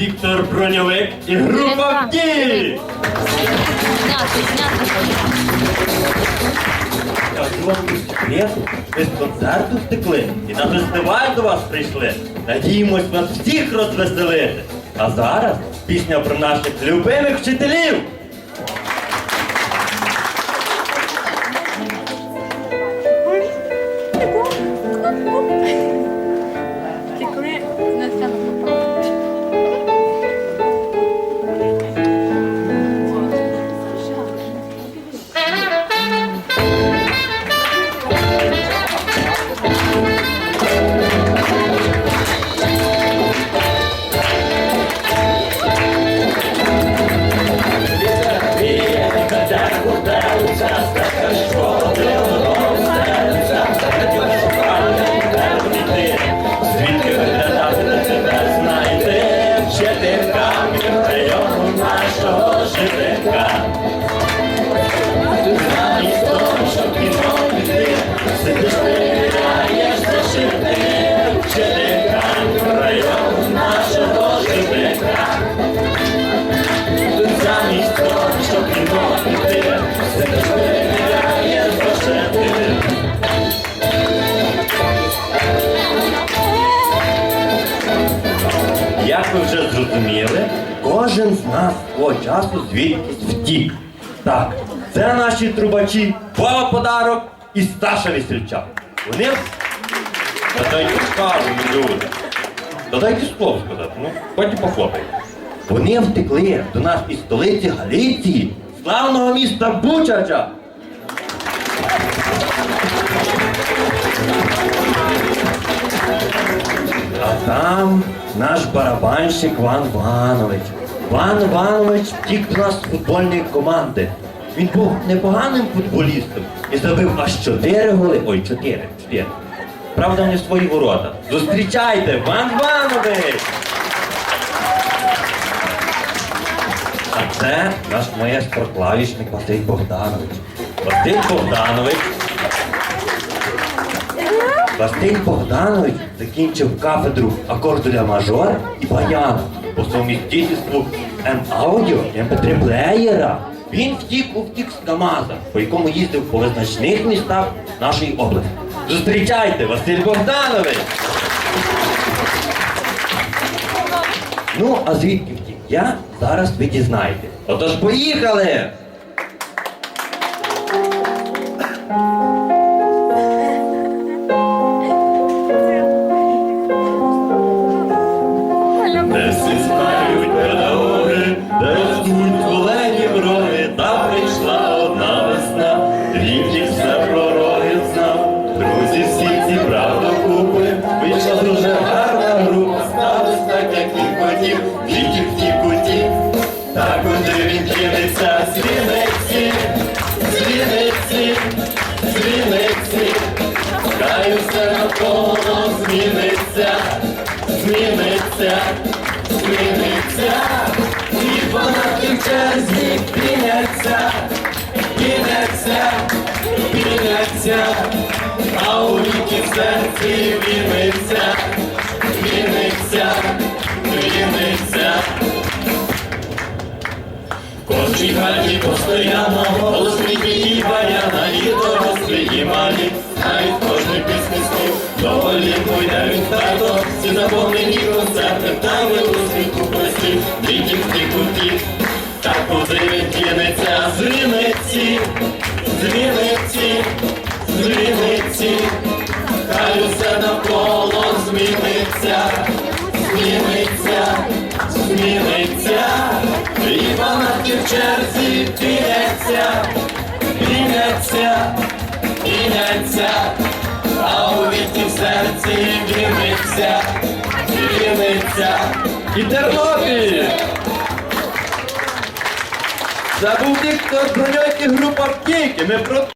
Віктор Броньовик і група. Я ж вам по секрету, ви з концерту втекли і на фестиваль до вас прийшли. Надіємось вас всіх розвеселити. А зараз пісня про наших любимих вчителів. Нашого жителька. Замість того, щоб кіно піти, сидиш перевіряєш зашити вчительками району нашого жителька. Замість того, щоб кіно піти, сидиш. Як ви вже зрозуміли, кожен з нас свого часу звідкись втік. Так, це наші трубачі, Вова Подарок і Сташа Весельчак. Вони. Та дайте люди. Та дайте слово сказати, ну, потім похлопайте. Вони втекли до нас із столиці Галиції, славного міста Бучача. А там наш барабанщик Ван Ванович. Ван Ванович втік до нас з футбольної команди. Він був непоганим футболістом і забив аж чотири голи. Ой, чотири, чотири. Правда, не свої ворота. Зустрічайте, Ван Ванович! А це наш маестро клавішник Василь Богданович. Василь Богданович Василь Богданович закінчив кафедру акорду мажор і баяна по совмістительству М-аудіо і МП3 плеєра. Він втік у втік з КАМАЗа, по якому їздив по визначних містах нашої області. Зустрічайте, Василь Богданович! Ну, а звідки втік я, зараз ви дізнаєте. Отож, поїхали! Так він кинеться, звіниці, звіниці, звіниці, Хай все навколо зміниться, зміниться, зміниться, і вона в черзі піняться, піняться, а у віки серці віниться, віниться, віниться. Хаті постоянно голосники і баяна, і дорослі, малі, навіть кожний пісний слів, доволі він тато, всі заповнені концерти, та випускні купості, дітів в куті, так куди він кинеться з Вінниці, з Вінниці, з Вінниці, хай усе навколо зміниться, зміниться, зміниться, вона в черзі піняться, піняться, піняться, а у віті в серці віниться, віниться. І Тернопіль! забув тих, хто Броньок і група і ми про